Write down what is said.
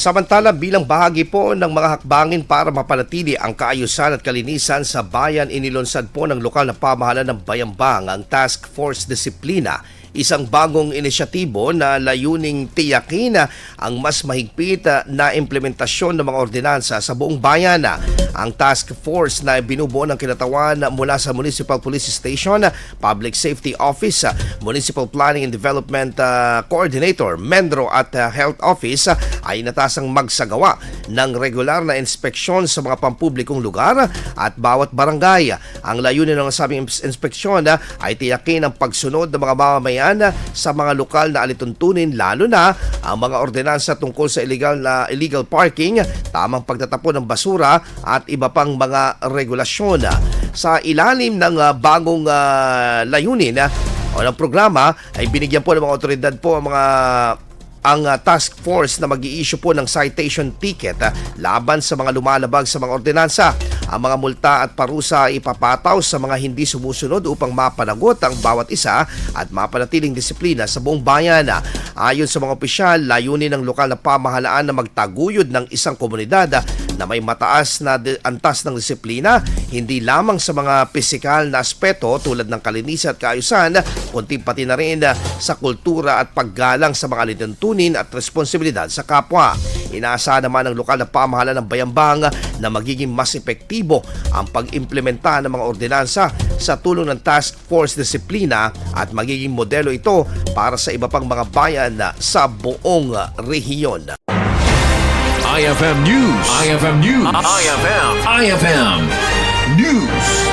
Samantala bilang bahagi po ng mga hakbangin para mapanatili ang kaayusan at kalinisan sa bayan inilunsad po ng lokal na pamahalaan ng Bayambang ang Task Force Disiplina isang bagong inisyatibo na layuning tiyakin ang mas mahigpit na implementasyon ng mga ordinansa sa buong bayan. Ang task force na binubuo ng kinatawan mula sa Municipal Police Station, Public Safety Office, Municipal Planning and Development uh, Coordinator, Mendro at uh, Health Office ay natasang magsagawa ng regular na inspeksyon sa mga pampublikong lugar at bawat barangay. Ang layunin ng sabing ins- inspeksyon ay tiyakin ang pagsunod ng mga mamamayan sa mga lokal na alituntunin lalo na ang mga ordinansa tungkol sa illegal na illegal parking, tamang pagtatapon ng basura at iba pang mga regulasyon. Sa ilalim ng ah, bagong ah, layunin ah, o ng programa ay binigyan po ng mga otoridad po ang mga ang task force na mag issue po ng citation ticket laban sa mga lumalabag sa mga ordinansa. Ang mga multa at parusa ay ipapataw sa mga hindi sumusunod upang mapanagot ang bawat isa at mapanatiling disiplina sa buong bayan. Ayon sa mga opisyal, layunin ng lokal na pamahalaan na magtaguyod ng isang komunidad na may mataas na antas ng disiplina, hindi lamang sa mga pisikal na aspeto tulad ng kalinisan at kaayusan, kundi pati na rin sa kultura at paggalang sa mga lituntunin at responsibilidad sa kapwa. Inaasahan naman ng lokal na pamahalaan ng Bayambang na magiging mas epektibo ang pag-implementa ng mga ordinansa sa tulong ng Task Force Disiplina at magiging modelo ito para sa iba pang mga bayan sa buong rehiyon. IFM News. IFM News. IFM. IFM News.